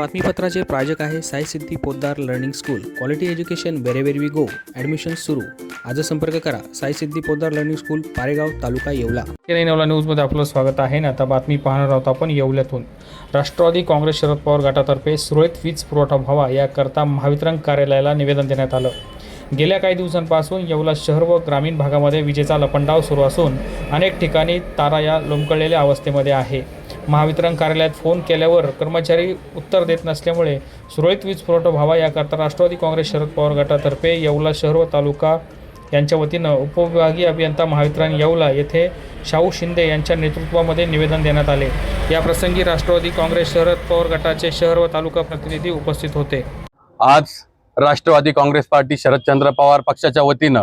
बातमीपत्राचे प्रायोजक आहे Sai Siddhi Podar learning school. Quality education wherever we go admission सुरू. आज संपर्क करा. Sai Siddhi Podar learning school Paregaon taluka Yeola. केले नवला न्यूजमध्ये आपलं स्वागत आहे ना आता बातमी पाहणार आहोत आपण येवल्यातून. राष्ट्रवादी काँग्रेस शरद पवार गटातर्फे सुरळीत वीज पुरवठा व्हावा याकरता महावितरण कार्यालयाला निवेदन देण्यात आलं. गेल्या काही दिवसांपासून येवला शहर व ग्रामीण भागामध्ये विजेचा लपंडाव सुरू असून अनेक ठिकाणी तारा या लोंबकळलेल्या अवस्थेमध्ये आहे. महावितरण कार्यालयात फोन केल्यावर कर्मचारी उत्तर देत नसल्यामुळे सुरळीत वीज पुरवठा व्हावा याकरता राष्ट्रवादी काँग्रेस शरद पवार गटातर्फे येवला शहर व तालुका यांच्या वतीनं उपविभागीय अभियंता महावितरण येवला येथे शाहू शिंदे यांच्या नेतृत्वामध्ये निवेदन देण्यात आले. याप्रसंगी राष्ट्रवादी काँग्रेस शरद पवार गटाचे शहर व तालुका प्रतिनिधी उपस्थित होते. आज राष्ट्रवादी काँग्रेस पार्टी शरदचंद्र पवार पक्षाच्या वतीनं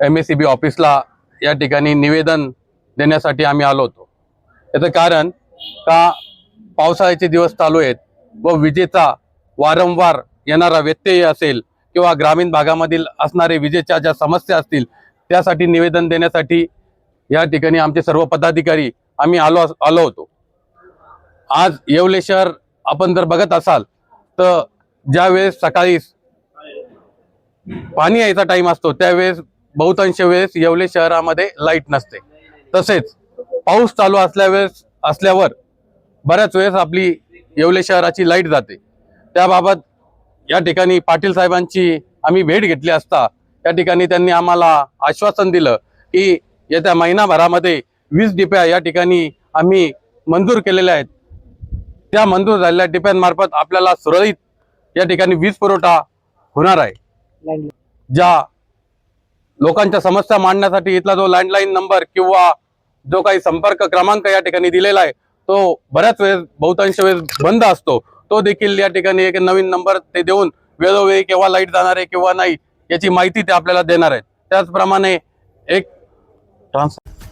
एम एस सी बी ऑफिसला या ठिकाणी निवेदन देण्यासाठी आम्ही आलो होतो. याचं कारण का पावसाळ्याचे दिवस चालू आहेत व विजेचा वारंवार येणारा व्यत्यय असेल किंवा ग्रामीण भागामधील असणारे विजेच्या ज्या समस्या असतील त्यासाठी निवेदन देण्यासाठी या ठिकाणी आमचे सर्व पदाधिकारी आम्ही आलो आलो होतो. आज येवले शहर आपण जर बघत असाल तर ज्यावेळेस सकाळी पाणी यायचा टाइम असतो त्यावेळेस बहुतांश वेळेस येवले शहरामध्ये लाइट नसते. तसेच पाऊस चालू असल्या वेळेस असल्यावर बऱ्याच वेळेस आपली येवले शहराची लाइट जाते. त्याबाबत या ठिकाणी पाटील साहेबांची आम्ही भेट घेतली असता या ठिकाणी त्यांनी आम्हाला आश्वासन दिलं की येत्या महिनाभरामध्ये वीस डिप्या या ठिकाणी आम्ही मंजूर केलेल्या आहेत. त्या मंजूर झालेल्या डिप्यांमार्फत आपल्याला सुरळीत या ठिकाणी वीज पुरवठा होणार आहे. ज्या लोकांच्या समस्या मांडण्यासाठी इथला जो लँडलाईन नंबर किंवा जो काही संपर्क क्रमांक या ठिकाणी दिलेला आहे तो बऱ्याच वेळेस बहुतांश वेळेस बंद असतो. तो देखील या ठिकाणी एक नवीन नंबर ते देऊन वेळोवेळी केव्हा लाइट जाणार आहे किंवा नाही याची माहिती ते आपल्याला देणार आहेत. त्याचप्रमाणे एक ट्रान्स